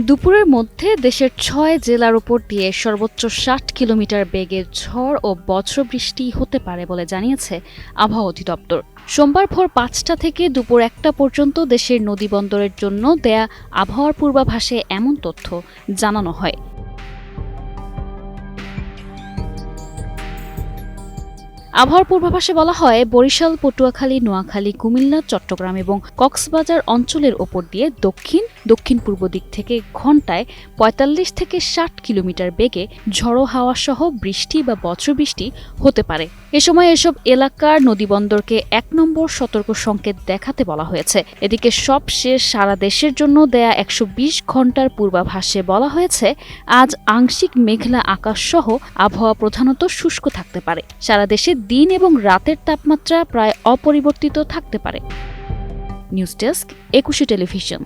দুপুরের মধ্যে দেশের ছয় জেলার উপর দিয়ে সর্বোচ্চ ষাট কিলোমিটার বেগে ঝড় ও বজ্রবৃষ্টি হতে পারে বলে জানিয়েছে আবহাওয়া অধিদপ্তর। সোমবার ভোর পাঁচটা থেকে দুপুর একটা পর্যন্ত দেশের নদীবন্দরের জন্য দেয়া আবহাওয়ার পূর্বাভাসে এমন তথ্য জানানো হয়। আবহাওয়ার পূর্বাভাসে বলা হয়, বরিশাল, পটুয়াখালী, নোয়াখালী, কুমিল্লা, চট্টগ্রাম এবং কক্সবাজার অঞ্চলের ওপর দিয়ে দক্ষিণ দক্ষিণ পূর্ব দিক থেকে ঘন্টায় পঁয়তাল্লিশ থেকে ষাট কিলোমিটার বেগে ঝড়ো হাওয়া সহ বৃষ্টি বা বজ্রবৃষ্টি হতে পারে। এ সময় এসব এলাকার নদীবন্দরকে এক নম্বর সতর্ক সংকেত দেখাতে বলা হয়েছে। এদিকে সবশেষ সারা দেশের জন্য দেয়া একশো বিশ ঘণ্টার পূর্বাভাসে বলা হয়েছে, আজ আংশিক মেঘলা আকাশ সহ আবহাওয়া প্রধানত শুষ্ক থাকতে পারে। সারা দেশে দিন এবং রাতের তাপমাত্রা প্রায় অপরিবর্তিত থাকতে পারে। News desk Ekushey television.